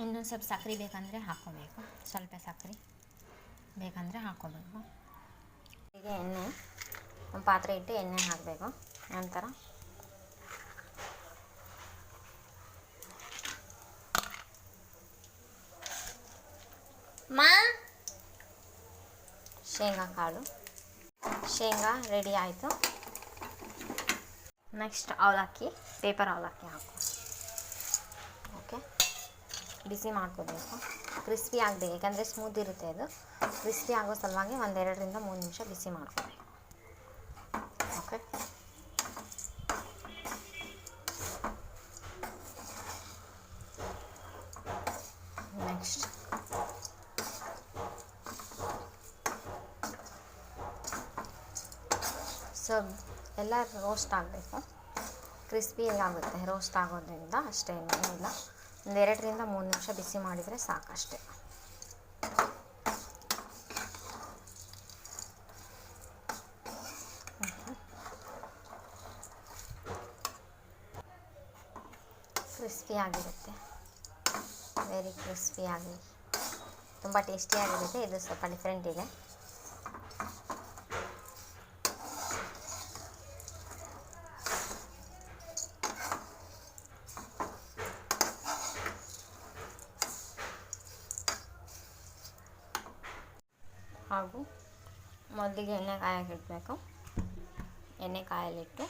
ಇನ್ನೊಂದು ಸ್ವಲ್ಪ ಸಕ್ಕರೆ ಬೇಕಂದರೆ ಹಾಕ್ಕೋಬೇಕು ಸ್ವಲ್ಪ ಸಕ್ಕರೆ ಬೇಕಂದರೆ ಹಾಕ್ಕೊಬೇಕು ಈಗ ಎಣ್ಣೆ, ಒಂದು ಪಾತ್ರೆ ಇಟ್ಟು ಎಣ್ಣೆ ಹಾಕಬೇಕು. ನಂತರ ಮಾ, ಶೇಂಗಾ ಕಾಳು. ಶೇಂಗಾ ರೆಡಿ ಆಯಿತು. ನೆಕ್ಸ್ಟ್ ಅವಲಕ್ಕಿ ಪೇಪರ್ ಅವಲಕ್ಕಿ ಹಾಕು. ಬಿಸಿ ಮಾಡ್ಕೋಬೇಕು. ಕ್ರಿಸ್ಪಿ ಆಗಬೇಕು ಯಾಕಂದರೆ ಸ್ಮೂತ್ ಇರುತ್ತೆ ಅದು. ಕ್ರಿಸ್ಪಿ ಆಗೋ ಸಲುವಾಗಿ ಒಂದೆರಡರಿಂದ ಮೂರು ನಿಮಿಷ ಬಿಸಿ ಮಾಡ್ಕೋಬೇಕು. ಓಕೆ ನೆಕ್ಸ್ಟ್ ಸೊ ಎಲ್ಲ ರೋಸ್ಟ್ ಆಗಬೇಕು. ಕ್ರಿಸ್ಪಿ ಆಗುತ್ತೆ ರೋಸ್ಟ್ ಆಗೋದ್ರಿಂದ ಅಷ್ಟೇ ಇಲ್ಲ. ಒಂದೆರಡರಿಂದ ಮೂರು ನಿಮಿಷ ಬಿಸಿ ಮಾಡಿದರೆ ಸಾಕಷ್ಟೇ. ಕ್ರಿಸ್ಪಿ ಆಗಿರುತ್ತೆ. ವೆರಿ ಕ್ರಿಸ್ಪಿ ಆಗಿ. ತುಂಬ ಟೇಸ್ಟಿಯಾಗಿರುತ್ತೆ ಇದು. ಸ್ವಲ್ಪ ಡಿಫ್ರೆಂಟ್ ಇದೆ. ಹಾಗೂ ಮೊದಲಿಗೆ ಎಣ್ಣೆ ಕಾಯಕ್ಕೆ ಇಡಬೇಕು ಎಣ್ಣೆ ಕಾಯಲಿಟ್ಟು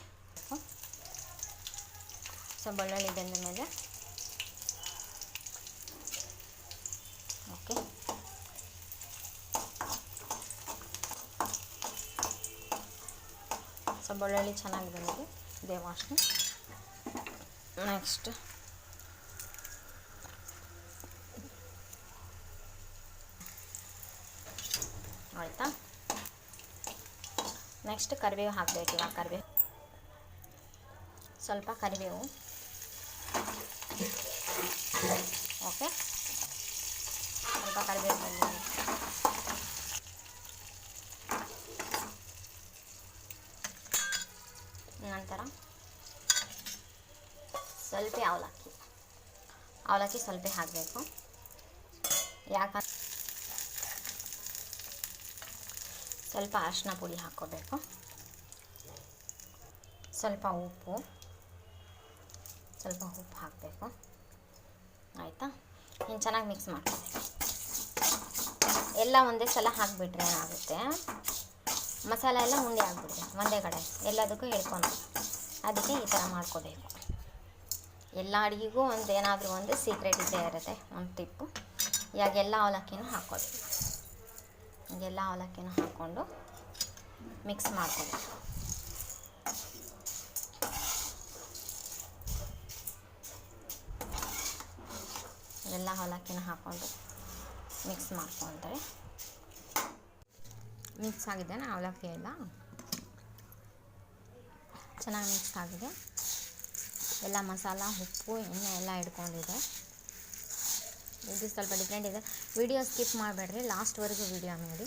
ಸೊ ಬೆಳ್ಳುಳ್ಳಿ ಬೆಂದ ಮೇಲೆ ಓಕೆ. ಸೊ ಬೆಳ್ಳುಳ್ಳಿ ಚೆನ್ನಾಗಿ ಬಂದಿದೆ, ಇದೇ ವಾಸನೆ. ನೆಕ್ಸ್ಟ್ ಆಯಿತಾ ನೆಕ್ಸ್ಟ್ ಕರಿಬೇವು ಹಾಕಬೇಕು, ಇವಾಗ ಕರಿಬೇವು. ಸ್ವಲ್ಪ ಕರಿಬೇವು. ಓಕೆ ಸ್ವಲ್ಪ ಕರಿಬೇವು ಬಂದಿದೆ. ನಂತರ ಸ್ವಲ್ಪ ಅವಲಕ್ಕಿ. ಅವಲಕ್ಕಿ ಸ್ವಲ್ಪ ಹಾಕಬೇಕು. ಯಾಕಂದ್ರೆ ಸ್ವಲ್ಪ ಅರಿಶಿನ ಪುಡಿ ಹಾಕೋಬೇಕು. ಸ್ವಲ್ಪ ಉಪ್ಪು ಸ್ವಲ್ಪ ಉಪ್ಪು ಹಾಕಬೇಕು. ಆಯಿತಾ? ಇನ್ನು ಚೆನ್ನಾಗಿ ಮಿಕ್ಸ್ ಮಾಡ್ಕೋಬೇಕು. ಎಲ್ಲ ಒಂದೇ ಸಲ ಹಾಕಿಬಿಟ್ರೆ ಏನಾಗುತ್ತೆ ಮಸಾಲೆ ಎಲ್ಲ ಉಂಡೆ ಆಗಿಬಿಡುತ್ತೆ, ಒಂದೇ ಕಡೆ. ಎಲ್ಲದಕ್ಕೂ ಹೇಳ್ಕೊಂಡು ಅದಕ್ಕೆ ಈ ಥರ ಮಾಡ್ಕೋಬೇಕು. ಎಲ್ಲ ಅಡುಗೆಗೂ ಒಂದು ಏನಾದರೂ ಒಂದು ಸೀಕ್ರೆಟ್ ಇದ್ದೇ ಇರುತ್ತೆ, ಒಂದು ಟಿಪ್ಪು ಇವಾಗೆಲ್ಲ ಅವಲಕ್ಕಿನೂ ಹಾಕ್ಕೋಬೇಕು ಎಲ್ಲ ಅವಲಕ್ಕಿನ ಹಾಕ್ಕೊಂಡು ಮಿಕ್ಸ್ ಮಾಡ್ಕೋಬೇಕು ಎಲ್ಲ ಅವಲಕ್ಕಿನ ಹಾಕ್ಕೊಂಡು ಮಿಕ್ಸ್ ಮಾಡ್ಕೊತಾರೆ ಮಿಕ್ಸ್ ಆಗಿದೆ ಅವಲಕ್ಕಿ ಎಲ್ಲ? ಚೆನ್ನಾಗಿ ಮಿಕ್ಸ್ ಆಗಿದೆ. ಎಲ್ಲ ಮಸಾಲ, ಉಪ್ಪು, ಎಣ್ಣೆ ಎಲ್ಲ ಹಿಡ್ಕೊಂಡಿದೆ ಇದು ಸ್ವಲ್ಪ ಡಿಫ್ರೆಂಟ್ ಇದೆ. ವಿಡಿಯೋ ಸ್ಕಿಪ್ ಮಾಡಬೇಡ್ರಿ. ಲಾಸ್ಟ್ವರೆಗೂ ವಿಡಿಯೋ ನೋಡಿ.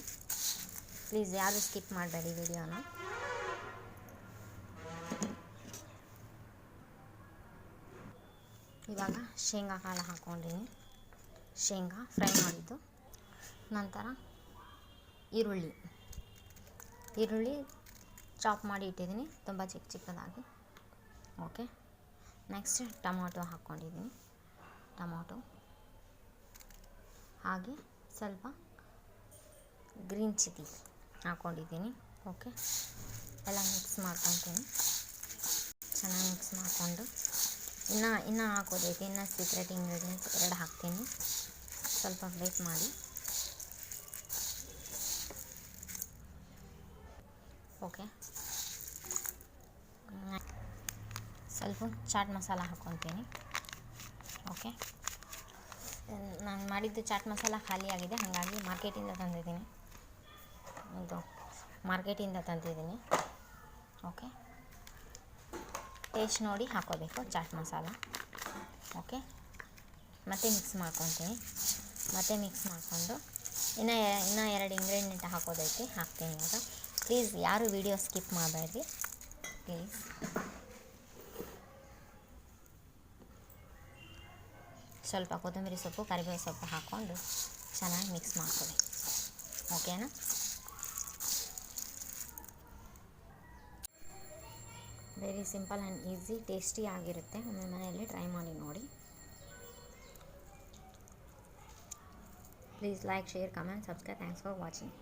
ಪ್ಲೀಸ್ ಯಾರು ಸ್ಕಿಪ್ ಮಾಡಬೇಡಿ ವಿಡಿಯೋನ ಇವಾಗ ಶೇಂಗಾ ಕಾಳು ಹಾಕ್ಕೊಂಡಿನಿ ಶೇಂಗಾ ಫ್ರೈ ಮಾಡಿದ್ದು. ನಂತರ ಈರುಳ್ಳಿ. ಈರುಳ್ಳಿ ಚಾಪ್ ಮಾಡಿ ಇಟ್ಟಿದ್ದೀನಿ. ತುಂಬ ಚಿಕ್ಕ ಚಿಕ್ಕದಾಗಿ. ಓಕೆ ನೆಕ್ಸ್ಟ್ ಟೊಮೊಟೊ ಹಾಕ್ಕೊಂಡಿದ್ದೀನಿ ಟೊಮೊಟೊ. ಹಾಗೆ ಸ್ವಲ್ಪ ಗ್ರೀನ್ ಚಿಲ್ಲಿ ಹಾಕ್ಕೊಂಡಿದ್ದೀನಿ ಓಕೆ ಎಲ್ಲ ಮಿಕ್ಸ್ ಮಾಡ್ಕೊತೀನಿ. ಚೆನ್ನಾಗಿ ಮಿಕ್ಸ್ ಮಾಡಿಕೊಂಡು. ಇನ್ನು, ಇನ್ನೂ ಹಾಕೋದೈತೆ ಇನ್ನು ಸೀಕ್ರೆಟ್ ಇಂಗ್ರೀಡಿಯೆಂಟ್ಸ್ ಎರಡು ಹಾಕ್ತೀನಿ. ಸ್ವಲ್ಪ ವೇಟ್ ಮಾಡಿ. ಓಕೆ ಸ್ವಲ್ಪ ಚಾಟ್ ಮಸಾಲ ಹಾಕ್ಕೊತೀನಿ ಓಕೆ ನಾನು ಮಾಡಿದ್ದು ಚಾಟ್ ಮಸಾಲ ಖಾಲಿಯಾಗಿದೆ ಹಾಗಾಗಿ ಮಾರ್ಕೆಟಿಂದ ತಂದಿದ್ದೀನಿ. ಇದು ಮಾರ್ಕೆಟಿಂದ ತಂದಿದ್ದೀನಿ. ಓಕೆ? ಟೇಸ್ಟ್ ನೋಡಿ ಹಾಕೋಬೇಕು, ಚಾಟ್ ಮಸಾಲ. ಓಕೆ? ಮತ್ತೆ ಮಿಕ್ಸ್ ಮಾಡ್ಕೊತೀನಿ. ಮತ್ತೆ ಮಿಕ್ಸ್ ಮಾಡಿಕೊಂಡು ಇನ್ನು ಇನ್ನೂ ಎರಡು ಇಂಗ್ರೀಡಿಯೆಂಟ್ ಹಾಕೋದೈತಿ, ಹಾಕ್ತೀನಿ ಇವಾಗ. ಪ್ಲೀಸ್ ಯಾರು ವಿಡಿಯೋ ಸ್ಕಿಪ್ ಮಾಡಬೇಡ್ರಿ ಪ್ಲೀಸ್ ಸ್ವಲ್ಪ ಕೊತ್ತಂಬರಿ ಸೊಪ್ಪು ಕರಿಬೇವು ಸೊಪ್ಪು ಹಾಕ್ಕೊಂಡು ಚೆನ್ನಾಗಿ ಮಿಕ್ಸ್ ಮಾಡ್ಕೊಳ್ಳಿ. ಓಕೆನಾ very simple and easy tasty ಆಗಿರುತ್ತೆ. ಒಮ್ಮೆ ಮನೆಯಲ್ಲಿ ಟ್ರೈ ಮಾಡಿ ನೋಡಿ. Please like share comment subscribe thanks for watching